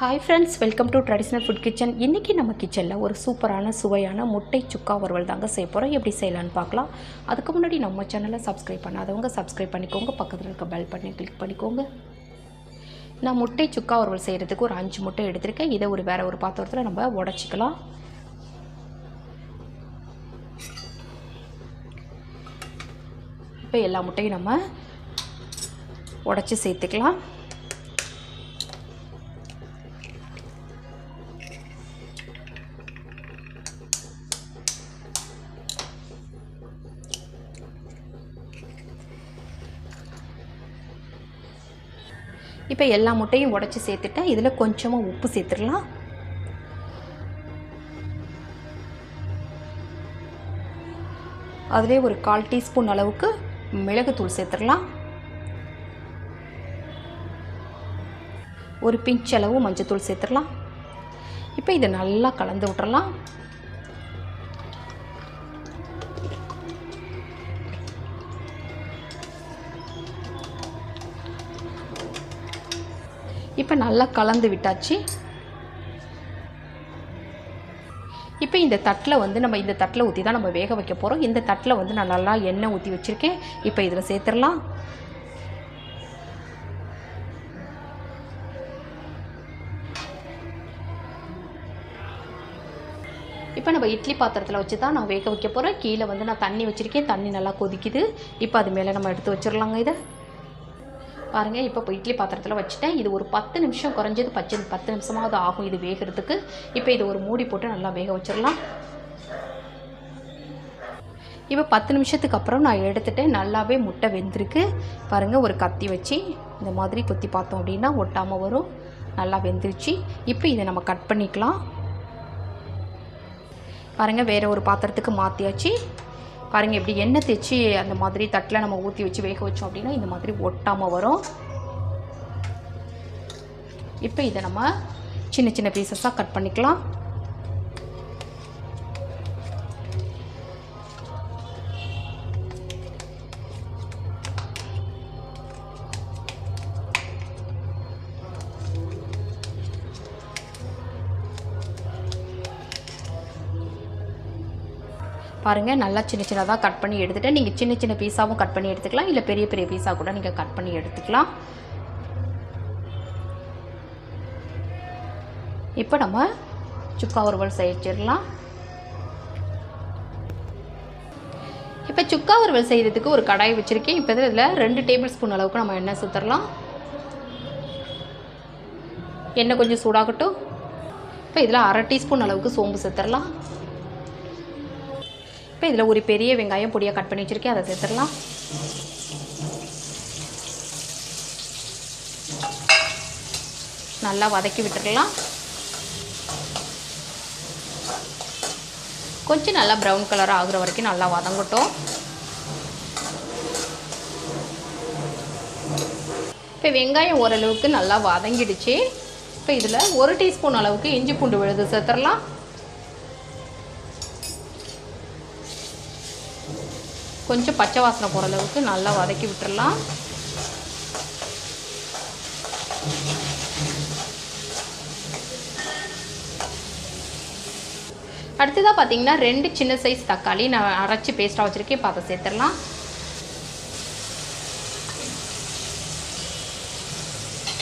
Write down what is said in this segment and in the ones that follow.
Hi friends welcome to traditional food kitchen இன்றைக்கி நம்ம கிச்சனில் ஒரு சூப்பரான சுவையான முட்டை சுக்கா வறுவல் தாங்க செய்ய போகிறோம் எப்படி செய்யலான்னு பார்க்கலாம். அதுக்கு முன்னாடி நம்ம சேனலை சப்ஸ்கிரைப் பண்ணாதவங்க சப்ஸ்கிரைப் பண்ணிக்கோங்க. பக்கத்தில் இருக்க பெல் பட்டனை கிளிக் பண்ணிக்கோங்க. நான் முட்டை சுக்கா வறுவல் செய்கிறதுக்கு ஒரு அஞ்சு முட்டை எடுத்திருக்கேன். இதை ஒரு வேறு ஒரு பாத்திரத்தில் நம்ம உடச்சிக்கலாம். இப்போ எல்லா முட்டையும் நம்ம உடச்சி சேர்த்துக்கலாம். இப்போ எல்லா முட்டையும் உடச்சி சேர்த்துட்டேன் இதில் கொஞ்சமாக உப்பு சேர்த்துடலாம். அதிலே ஒரு கால் டீஸ்பூன் அளவுக்கு மிளகுத்தூள் சேர்த்துடலாம். ஒரு பிஞ்ச் அளவு மஞ்சத்தூள் சேர்த்துடலாம். இப்போ இதை நல்லா கலந்து விட்டுறலாம். இப்போ நல்லா கலந்து விட்டாச்சு. இப்போ இந்த தட்டில் வந்து நம்ம இந்த தட்டில் ஊற்றி தான் நம்ம வேக வைக்க போகிறோம் இந்த தட்டில் வந்து நான் நல்லா எண்ணெய் ஊற்றி வச்சுருக்கேன். இப்போ இதில் சேர்த்துடலாம். இப்போ நம்ம இட்லி பாத்திரத்தில் வச்சு தான் நான் வேக வைக்க போகிறேன் கீழே வந்து நான் தண்ணி வச்சுருக்கேன். தண்ணி நல்லா கொதிக்குது. இப்போ அது மேலே நம்ம எடுத்து வச்சிடலாங்க இதை. பாருங்கள் இப்போ இப்போ இட்லி பாத்திரத்தில் வச்சுட்டேன். இது ஒரு பத்து நிமிஷம் குறைஞ்சது பச்சை பத்து நிமிஷமாவது ஆகும் இது வேகிறதுக்கு. இப்போ இது ஒரு மூடி போட்டு நல்லா வேக வச்சிடலாம். இப்போ பத்து நிமிஷத்துக்கு அப்புறம் நான் எடுத்துட்டேன். நல்லாவே முட்டை வெந்திருக்கு. பாருங்கள் ஒரு கத்தி வச்சு இந்த மாதிரி கொத்தி பார்த்தோம் அப்படின்னா ஒட்டாமல் வரும். நல்லா வெந்துருச்சு. இப்போ இதை நம்ம கட் பண்ணிக்கலாம். பாருங்கள் வேறு ஒரு பாத்திரத்துக்கு மாற்றியாச்சு பாருங்கள் எப்படி எண்ணெய் தேய்ச்சி அந்த மாதிரி தட்டில் நம்ம ஊற்றி வச்சு வேக வச்சோம் அப்படின்னா இந்த மாதிரி ஒட்டாமல் வரும். இப்போ இதை நம்ம சின்ன சின்ன பீசஸாக கட் பண்ணிக்கலாம். பாருங்கள் நல்லா சின்ன சின்னதாக கட் பண்ணி எடுத்துகிட்டு நீங்கள் சின்ன சின்ன பீஸாகவும் கட் பண்ணி எடுத்துக்கலாம். இல்லை பெரிய பெரிய பீஸாக கூட நீங்கள் கட் பண்ணி எடுத்துக்கலாம். இப்போ நம்ம சுக்கா உருவல் செஞ்சிடலாம் இப்போ சுக்கா உருவல் செய்கிறதுக்கு ஒரு கடாய் வச்சுருக்கேன். இப்போ இதில் ரெண்டு டேபிள் ஸ்பூன் அளவுக்கு நம்ம எண்ணெய் சுத்தரலாம். எண்ணெய் கொஞ்சம் சூடாகட்டும். இப்போ இதில் அரை டீஸ்பூன் அளவுக்கு சோம்பு சேர்த்துடலாம் இப்போ இதில் ஒரு பெரிய வெங்காயம் பொடியாக கட் பண்ணி வச்சுருக்கேன். அதை சேர்த்துடலாம். நல்லா வதக்கி விட்டுடலாம். கொஞ்சம் நல்லா ப்ரௌன் கலர் ஆகுற வரைக்கும் நல்லா வதங்கட்டும். இப்போ வெங்காயம் ஓரளவுக்கு நல்லா வதங்கிடுச்சு. இப்போ இதில் ஒரு டீஸ்பூன் அளவுக்கு இஞ்சி பூண்டு விழுது சேர்த்துடலாம். கொஞ்சம் பச்சை வாசனை போகிற அளவுக்கு நல்லா வதக்கி விட்டுடலாம் அடுத்ததாக பார்த்தீங்கன்னா ரெண்டு சின்ன சைஸ் தக்காளி நான் அரைச்சி பேஸ்ட்டாக வச்சுருக்கேன். இப்போ அதை சேர்த்துடலாம்.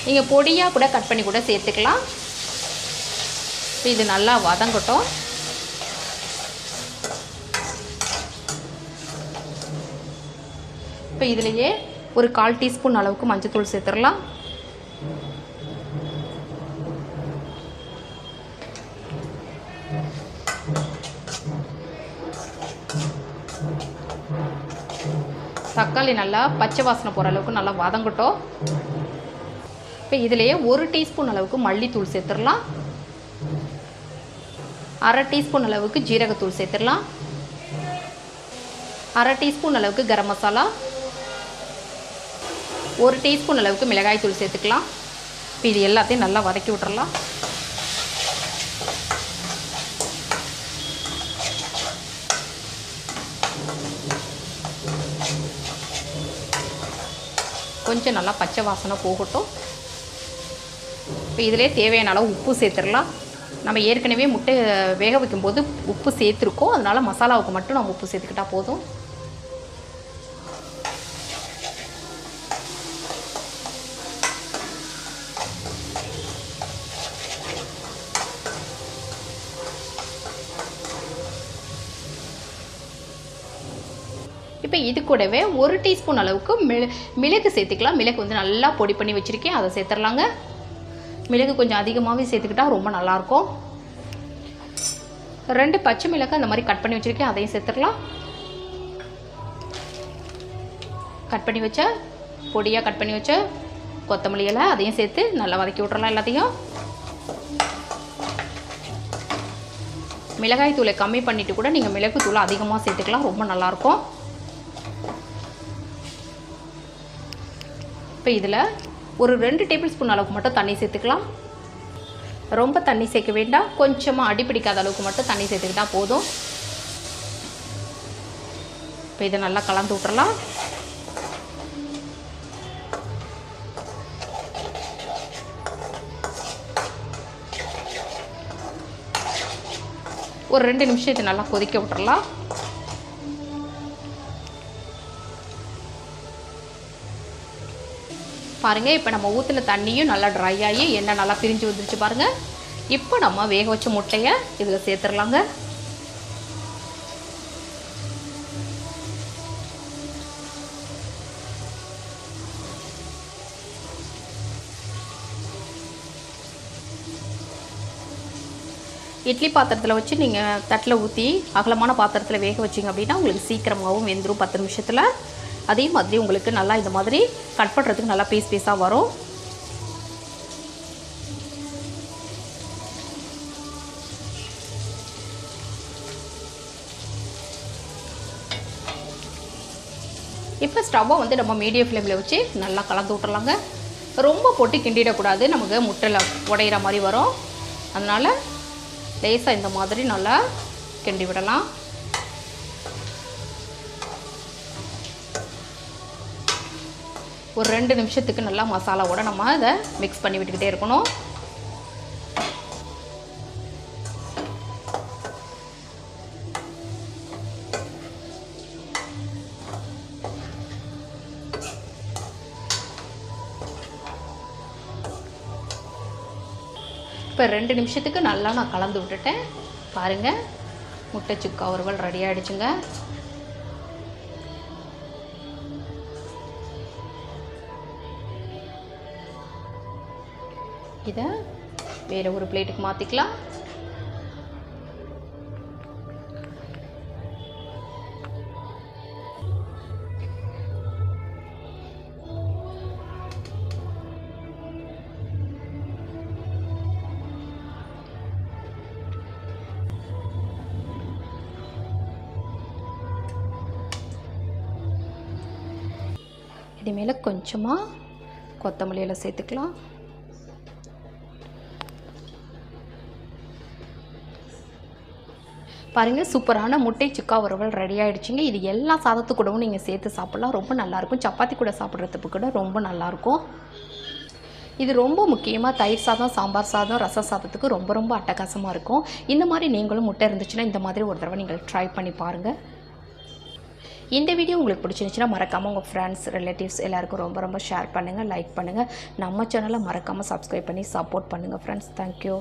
நீங்கள் பொடியாக கூட கட் பண்ணி கூட சேர்த்துக்கலாம். இது நல்லா வதங்கட்டும். இப்போ இதுலேயே ஒரு கால் டீஸ்பூன் அளவுக்கு மஞ்சத்தூள் சேர்த்துடலாம். தக்காளி நல்லா பச்சை வாசனை போகிற அளவுக்கு நல்லா வதங்கட்டும். இப்போ இதுலேயே ஒரு டீஸ்பூன் அளவுக்கு மல்லித்தூள் சேர்த்துடலாம். அரை டீஸ்பூன் அளவுக்கு ஜீரகத்தூள் சேர்த்துடலாம். அரை டீஸ்பூன் அளவுக்கு கரம் மசாலா. ஒரு டீஸ்பூன் அளவுக்கு மிளகாய் தூள் சேர்த்துக்கலாம். இப்போ இது எல்லாத்தையும் நல்லா வதக்கி விட்றலாம் கொஞ்சம் நல்லா பச்சை வாசனை போகட்டும். இப்போ இதிலே தேவையான அளவு உப்பு சேர்த்துடலாம். நம்ம ஏற்கனவே முட்டை வேக வைக்கும்போது உப்பு சேர்த்துருக்கோம். அதனால் மசாலாவுக்கு மட்டும் நம்ம உப்பு சேர்த்துக்கிட்டா போதும். இப்போ இது கூடவே ஒரு டீஸ்பூன் அளவுக்கு மிள மிளகு சேர்த்துக்கலாம். மிளகு வந்து நல்லா பொடி பண்ணி வச்சுருக்கேன். அதை சேர்த்துடலாங்க மிளகு கொஞ்சம் அதிகமாகவே சேர்த்துக்கிட்டா ரொம்ப நல்லாயிருக்கும். ரெண்டு பச்சை மிளகு அந்த மாதிரி கட் பண்ணி வச்சுருக்கேன். அதையும் சேர்த்துடலாம். கட் பண்ணி வச்ச பொடியாக கட் பண்ணி வச்ச கொத்தமல்லி இலை அதையும் சேர்த்து நல்லா வதக்கி விட்றலாம் எல்லாத்தையும். மிளகாய் தூளை கம்மி பண்ணிவிட்டு கூட நீங்கள் மிளகு தூளை அதிகமாக சேர்த்துக்கலாம். ரொம்ப நல்லாயிருக்கும். இப்போ இதில் ஒரு ரெண்டு டேபிள் ஸ்பூன் அளவுக்கு மட்டும் தண்ணி சேர்த்துக்கலாம். ரொம்ப தண்ணி சேர்க்க வேண்டாம். கொஞ்சமாக அடி பிடிக்காத அளவுக்கு மட்டும் தண்ணி சேர்த்துக்கிட்டால் போதும். இப்போ இதை நல்லா கலந்து விட்றலாம் ஒரு ரெண்டு நிமிஷம் இதை நல்லா கொதிக்க விட்றலாம் பாருங்கள் இப்போ நம்ம ஊற்றின தண்ணியும் நல்லா ட்ரை ஆகி எண்ணெய் நல்லா பிரிஞ்சு வந்துருச்சு பாருங்கள் இப்போ நம்ம வேக வச்ச முட்டையை இதில் சேர்த்துடலாங்க. இட்லி பாத்திரத்தில் வச்சு நீங்கள் தட்டில் ஊற்றி அகலமான பாத்திரத்தில் வேக வச்சிங்க அப்படின்னா உங்களுக்கு சீக்கிரமாகவும் வெந்துடும் பத்து நிமிஷத்தில். அதே மாதிரி உங்களுக்கு நல்லா இந்த மாதிரி கட் பண்ணுறதுக்கு நல்லா பீஸ் பீஸாக வரும். இப்போ ஸ்டவ்வை வந்து நம்ம மீடியம் ஃப்ளேமில் வச்சு நல்லா கலந்து விட்டுறலாங்க. ரொம்ப போட்டு கிண்டிடக்கூடாது. நமக்கு முட்டையில் உடையிற மாதிரி வரும். அதனால் லேசாக இந்த மாதிரி நல்லா கிண்டி விடலாம். ஒரு ரெண்டு நிமிஷத்துக்கு நல்லா மசாலாவோட நம்ம இதை மிக்ஸ் பண்ணி விட்டுக்கிட்டே இருக்கணும். இப்போ ரெண்டு நிமிஷத்துக்கு நல்லா நான் கலந்து விட்டுட்டேன். பாருங்கள் முட்டை சுக்கா வறுவல் ரெடி ஆகிடுச்சுங்க இதை வேறு ஒரு பிளேட்டுக்கு மாற்றிக்கலாம் இது மேலே கொஞ்சமாக கொத்தமல்லியில் சேர்த்துக்கலாம். பாருங்கள் சூப்பரான முட்டை சுக்கா உறவுகள் ரெடி ஆகிடுச்சிங்க இது எல்லா சாதத்து கூடவும் நீங்கள் சேர்த்து சாப்பிட்லாம். ரொம்ப நல்லாயிருக்கும். சப்பாத்தி கூட சாப்பிட்றதுக்கு கூட ரொம்ப நல்லாயிருக்கும். இது ரொம்ப முக்கியமாக தயிர் சாதம் சாம்பார் சாதம் ரச சாதத்துக்கு ரொம்ப ரொம்ப அட்டகாசமாக இருக்கும். இந்த மாதிரி நீங்களும் முட்டை இருந்துச்சுன்னா இந்த மாதிரி ஒரு தடவை நீங்கள் ட்ரை பண்ணி பாருங்கள் இந்த வீடியோ உங்களுக்கு பிடிச்சிருந்துச்சுன்னா மறக்காமல் உங்கள் ஃப்ரெண்ட்ஸ் ரிலேட்டிவ்ஸ் எல்லாருக்கும் ரொம்ப ரொம்ப ஷேர் பண்ணுங்கள் லைக் பண்ணுங்கள் நம்ம சேனலை மறக்காமல் சப்ஸ்கிரைப் பண்ணி சப்போர்ட் பண்ணுங்கள் ஃப்ரெண்ட்ஸ் தேங்க்யூ